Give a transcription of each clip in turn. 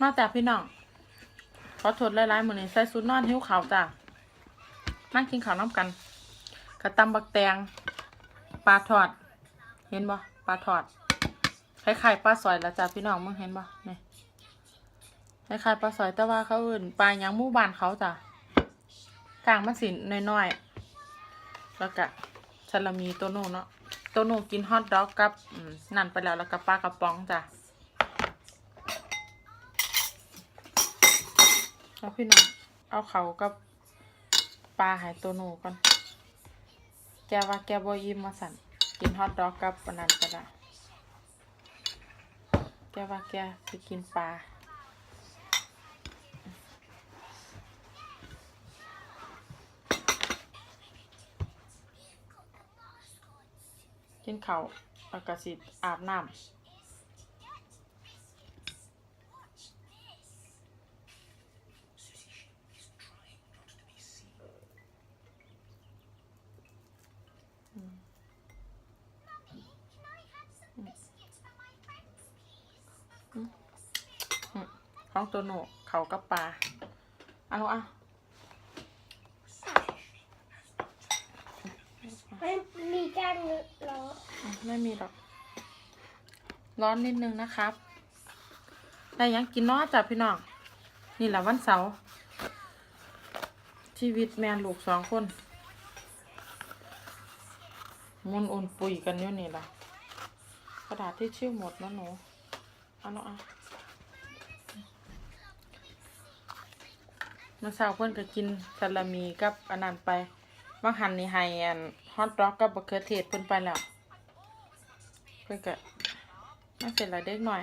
มาแต่พี่น้องขอโทษหลายๆมือนี้ใส่สุดนอนหิวขาวจ้ะนั่งกินข้าวน้ำกันกระตำบักแตงปลาทอด เห็นบ่ปลาทอดคล้ายๆปลาสอยละจ้ะพี่น้องมึงเห็นบ่นี่คล้ายๆปลาสอยแต่ว่าเขาอื่นปลายังมู่บ้านเขาจ้ะกลางมันสินน้อยๆแล้วก็ซาลามีโตโน่เนาะโตโน่กินฮอทดอกกับนั่นไปแล้วแล้วก็ปลากระป๋องจ้ะ เอาพี่น้องเอาเขากับปลาหายตัวหนูก่อน แกว่าแกบยิมมาสั่นกินฮอทดอกกับปนันก็ได้แกว่าแกไปกินปลากินเขาวแล้วก็สิอาบน้ำ ของตัวหนูเขากับปลาเอาอะไม่มีการเหรออืมไม่มีหรอก ร้อนนิดนึงนะครับ ได้ยังกินเน้อจ้ะพี่น้อง นี่แหละวันเสาร์ ชีวิตแมนลูกสองคน มุนอุ่นปุ๋ยกันอยู่นี่ล่ะกระดาษที่ชื่อหมดนะหนู เอาเนาะอะ เมื่อเช้าเพื่อนก็กินซาลามีกับอันนั้นไปบางหันนี่ให้อันฮอทดอกกับบะเขือเทศเพิ่นไปแล้ว เพื่อนก็ไม่เป็นไรเด็กหน่อย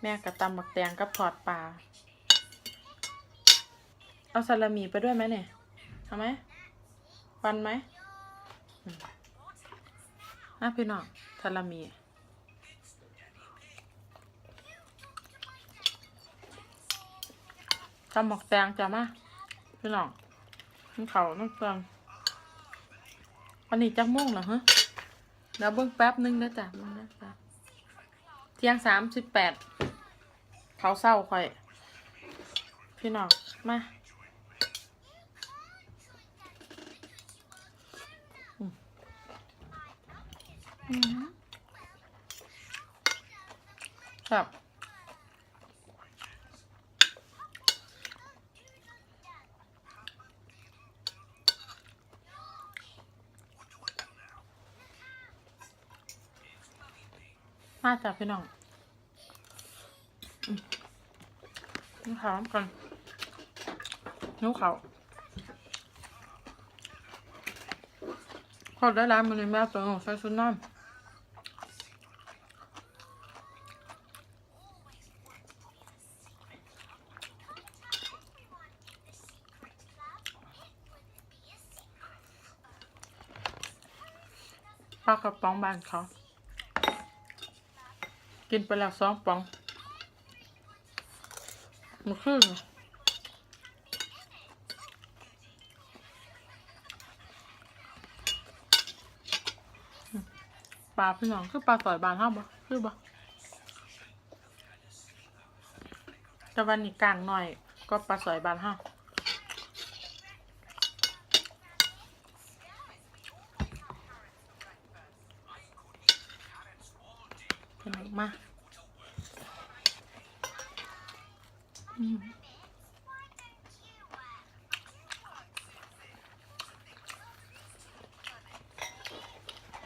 แม่กระตำบักแตงกับทอดปลาเอาซาลามีไปด้วยไหมเนี่ยเอาไหมปันไหมน่าพี่น้องซาลามี ตำบักแตงจ้ะมาพี่น้องน้ำเขาน้ำเกลือวันนี้จักโม่งเหรอฮะเดี๋ยวเบิ่งแป๊บนึงนะจ้ะเบิ่งนะจ้ะเที่ยงสามสิบแปดเขาเศร้าค่อย พี่น้องมาอืมครับ มาจ้ะพี่น้องนิ้วขาวก่อนนิ้วขาวพอได้ร้านมันเลยแม่ตัวหนูใส่ชุดนอนปลากระป๋องบานเขา กินไปแล้วสองปองมันขึ้นปลาพี่น้องคือปลาสอยบานห้าบ่คือบ่แต่วันนี้กลางหน่อยก็ปลาสอยบานห้าพี่น้อง มา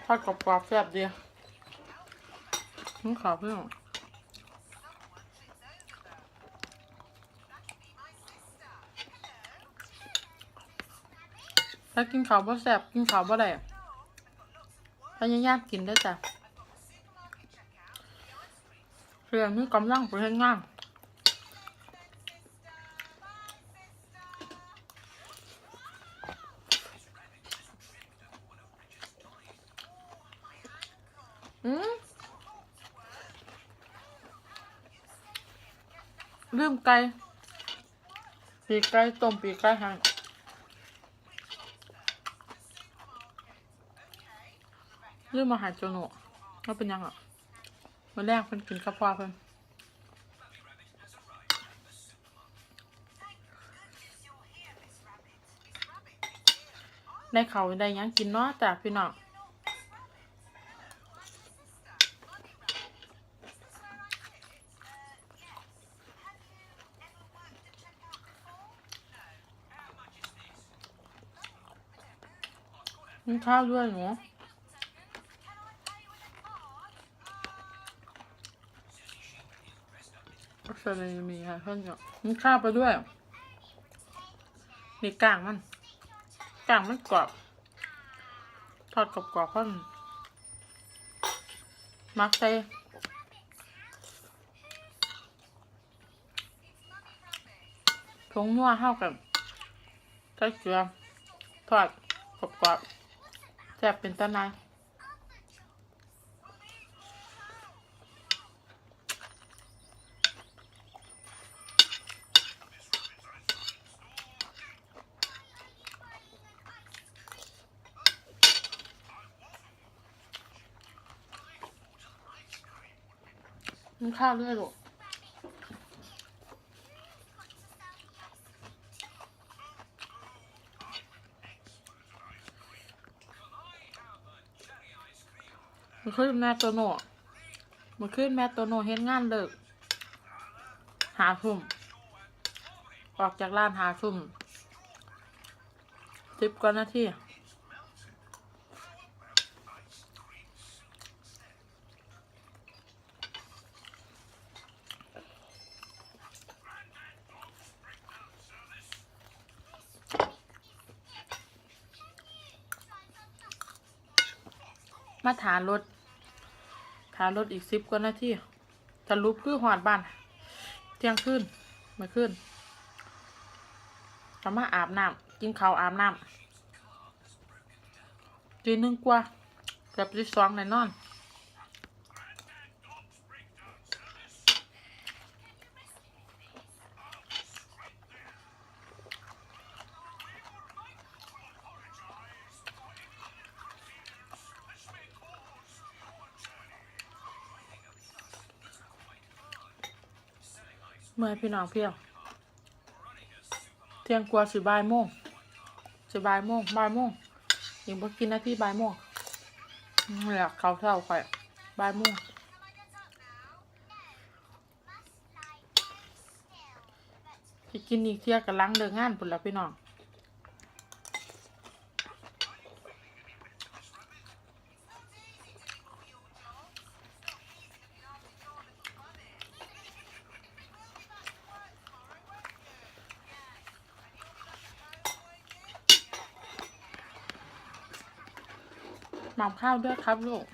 ทอดกรอบๆแซ่บดีนี่ขาวเพื่อนถ้ากินขาวบ่แซ่บกินขาวบ่ได้พยายามกินได้อจ้ะ เพื่อมีกำลังไปเฮ็ดงานอืมลืมไก่ปีกไก่ต้มปีกไก่หั่นลืมมาหาโจโน่ว่าเป็นยังอะ วันแรกเพิ่นกินข้าวพอเพิ่นได้เขาได้ยังกินเนาะจากพี่น้องกินข้าวด้วยหนู ก็แสดงมีค่ะเพื่อนก็กินข้าวไปด้วยนี่กลางมันกลางมันกรอบทอดกรอบกรอบๆเพิ่นมักใส่ผงนัวเข้ากันใส่เกลือทอดกรอบกรอบๆแซ่บเป็นตะนาย กินข้าวด้วยลูกมันขึ้นแม่โตโน่มันขึ้นแม่โตโน่เฮ็ดงานเลิกหาทุ่มออกจากร้านหาทุ่มสิบกว่านาที มาถารถถารถอีกสิบกว่านาทีสรุปคือหอดบ้านเที่ยงคืนมาขึ้นก็มาอาบน้ำกินข้าวอาบน้ำตีหนึ่งกว่าเกือบตีสองแน่นอน เมื่อพี่น้องเพียงเที่ยงกว่าสิบ่ายโมงสิบ่ายโมงบ่ายโมงยังบ่กินนาทีบ่ายโมงนี่แหละเขาเท่าข่อยบ่ายโมงกินอีกเที่ยกับล้างเดินงานปุ่นละพี่น้อง หม่ำข้าวด้วยครับลูก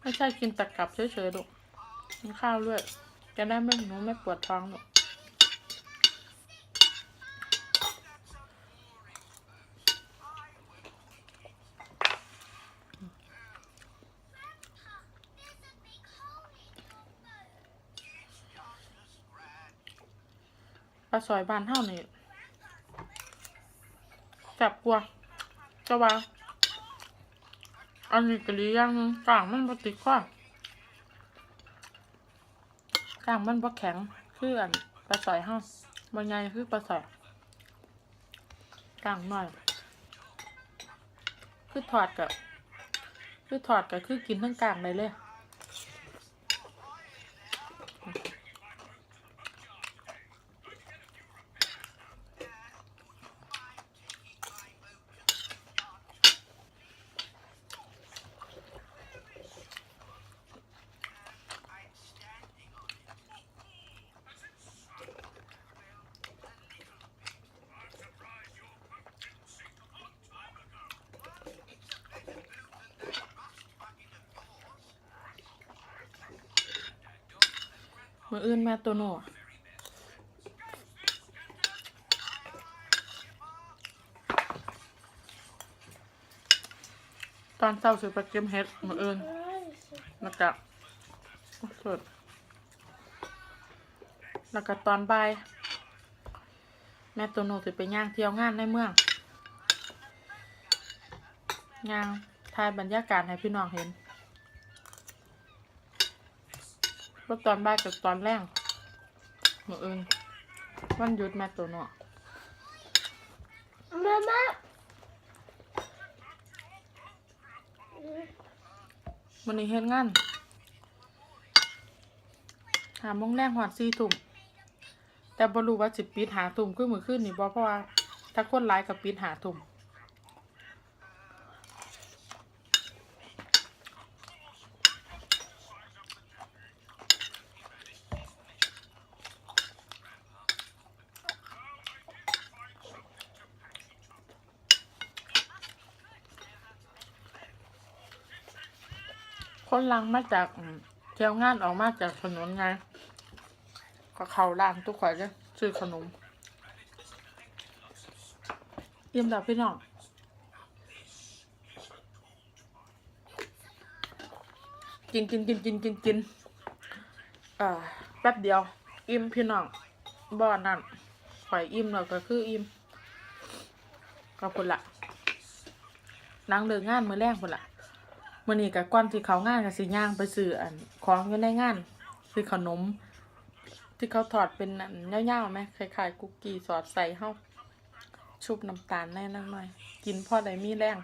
ไม่ใช่กินแต่กลับเฉยๆลูกกินข้าวด้วย จะได้ไม่หนูไม่ปวดท้องลูก ปลาซอยบ้านเท่านี่จับกลัวจะว่าอันนี้กะลีย่างหนึงกลางมันบ่ติดข้อกลางมันบ่แข็งคืออันปลาซอยเฮาบ่ใหญ่คือปลาซอยกลางหน้อย คือถอดกับคือถอดกับคือกินทั้งกลางเลยเลย มืออื่นแม่ตัวโน่ตอนเช้าสิไปเก็บเห็ดมืออื่นแล้วก็โอ้สดแล้วก็ตอนบ่ายแม่ตัวโนสิไปย่างเที่ยวงานในเมืองย่างถ่ายบรรยากาศให้พี่น้องเห็น รถตอนบ่ายกับตอนแรงมืออื่นวันหยุดแม่ตัวโนมาม่ามันนี้เฮ็ดงานหาโมงแรงหอดสี่ทุ่มแต่บ่รู้ว่าสิปิดหาทุ่มคือมื้อคืนนี่บ่เพราะว่าถ้าคนหลายก็ปิดหาทุ่ม คนลังมาจากเที่ยวงานออกมาจากถนนไงก็เขาร้านทุกข่อยจะซื้อขนมเยี่ยมดับพี่น้องกินกินกินกินกินกินเอ่อแป๊บเดียว อิ่มพี่น้องบ่อนั่นข่อยอิ่มแล้วก็คืออิ่มขอบคุณละนั่งเลิกงานมือแรกพุ่นละ มื้อนี้ก็ก่อนที่เขางานก็สิย่างไปซื้ออันของอยู่ในงานซื้อขนม ที่เขาถอดเป็นอันเง่าวๆไหมคล้ายๆ คุกกี้สอดใส่เข้าชุบน้ำตาลแน่นหน่อย กินพอได้มีแรง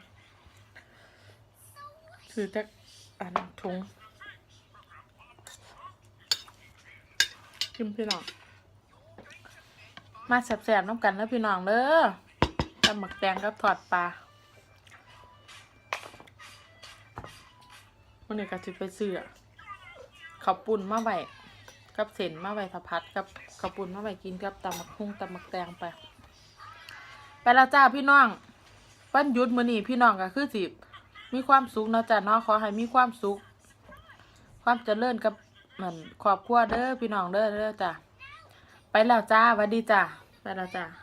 คือจะอันถุงกินพี่น้องมาแสบๆน้ำกันแล้วพี่น้องเด้อตำหมักแตงกับทอดปลา วันนี้ก็จะไปซื้อข้าวปุ่นมาไว้กับเส้นมาไว้ทะพัดกับข้าวปุ้นมาไว้กินกับตำมักหุ่งตำมักแตงไป ไปแล้วจ้าพี่น้องวันยุดมือนี้พี่น้องก็คือสิมีความสุขเนาะจ้าเนาะขอให้มีความสุข ความเจริญกับเหมือนครอบครัวเด้อพี่น้องเด้อเด้อจ้าไปแล้วจ้าหวัสดีจ้าไปแล้วจ้า